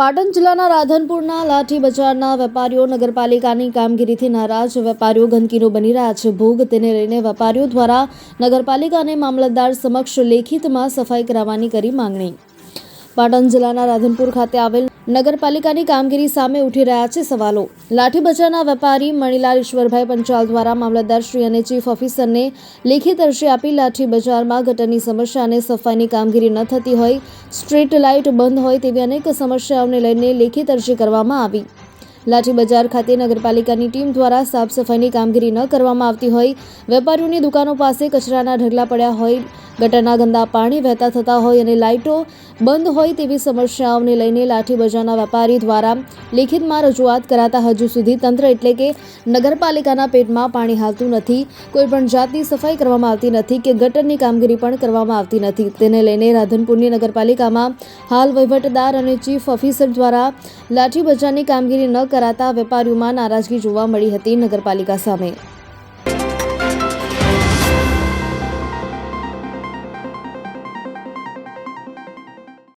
પાટણ જિલ્લાના રાધનપુરના લાઠી બજારના વેપારીઓ નગરપાલિકાની કામગીરીથી નારાજ. વેપારીઓ ગંદકીનો બની રહ્યા છે. ભોગ તેને લઈને વેપારીઓ દ્વારા નગરપાલિકા અને મામલતદાર સમક્ષ લેખિતમાં સફાઈ કરાવવાની કરી માંગણી. પાટણ જિલ્લાના રાધનપુર ખાતે આવેલ નગરપાલિકાની કામગીરી સામે ઉઠી રહ્યા છે સવાલો. લાઠી બજારના વેપારી મણીલાલ ઈશ્વરભાઈ પંચાલ દ્વારા મામલતદારશ્રી અને ચીફ ઓફિસરને લેખિત અરજી આપી લાઠી બજારમાં ગટરની સમસ્યા અને સફાઈની કામગીરી ન થતી હોય, સ્ટ્રીટ લાઇટ બંધ હોય તેવી અનેક સમસ્યાઓને લઈને લેખિત અરજી કરવામાં આવી. લાઠી બજાર ખાતે નગરપાલિકાની ટીમ દ્વારા સાફ સફાઈની કામગીરી ન કરવામાં આવતી હોય, વેપારીઓની દુકાનો પાસે કચરાના ઢગલા પડ્યા હોય ગટરના ગંદા પાણી વહેતા થતા હોય અને લાઇટો બંધ હોય તેવી સમસ્યાઓને લઈને લાઠી બજારના વેપારી દ્વારા લેખિતમાં રજૂઆત કરાતા હજુ સુધી તંત્ર એટલે કે નગરપાલિકાના પેટમાં પાણી હાલતું નથી. કોઈપણ જાતની સફાઈ કરવામાં આવતી નથી કે ગટરની કામગીરી પણ કરવામાં આવતી નથી. તેને લઈને રાધનપુરની નગરપાલિકામાં હાલ વહીવટદાર અને ચીફ ઓફિસર દ્વારા લાઠી બજારની કામગીરી ન કરાતા વેપારીઓમાં નારાજગી જોવા મળી હતી નગરપાલિકા સામે.